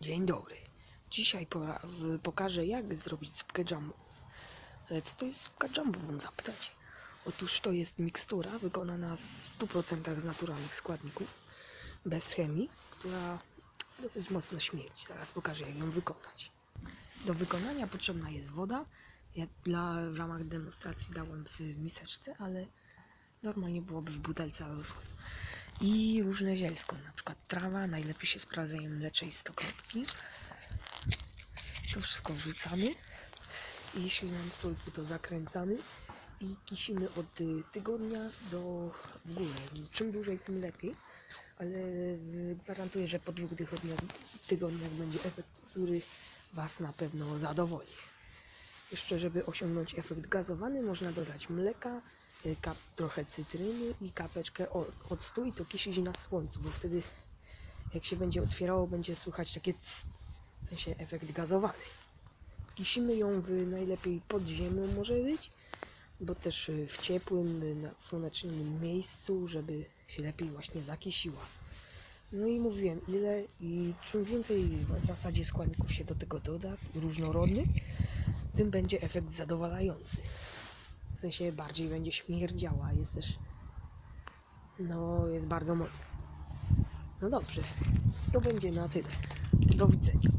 Dzień dobry. Dzisiaj pokażę jak zrobić zupkę jumbo. Ale co to jest zupka jumbo, bym zapytać. Otóż to jest mikstura wykonana w 100% z naturalnych składników, bez chemii, która dosyć mocno śmierdzi. Zaraz pokażę jak ją wykonać. Do wykonania potrzebna jest woda. Ja dla, w ramach demonstracji dałem w miseczce, ale normalnie byłoby w butelce albo słod. I różne zielsko, na przykład trawa, najlepiej się sprawdzają mlecze i stokrotki. To wszystko wrzucamy. Jeśli nam sólku, to zakręcamy i kisimy od y, tygodnia do w górę. Czym dłużej, tym lepiej. Ale y, gwarantuję, że po dwóch tygodniach, tygodniach będzie efekt, który Was na pewno zadowoli. Jeszcze, żeby osiągnąć efekt gazowany, można dodać mleka, kap, trochę cytryny i kapeczkę oc- octu i to kisić na słońcu, bo wtedy jak się będzie otwierało, będzie słychać takie cs, w sensie efekt gazowany. Kisimy ją w najlepiej pod ziemią może być, bo też y, w ciepłym, y, nadsłonecznym miejscu, żeby się lepiej właśnie zakisiła. No i mówiłem ile i czym więcej w zasadzie składników się do tego doda, różnorodnych, tym będzie efekt zadowalający. W sensie bardziej będzie śmierdziała, jest też no jest bardzo mocna. No dobrze, to będzie na tyle. Do widzenia.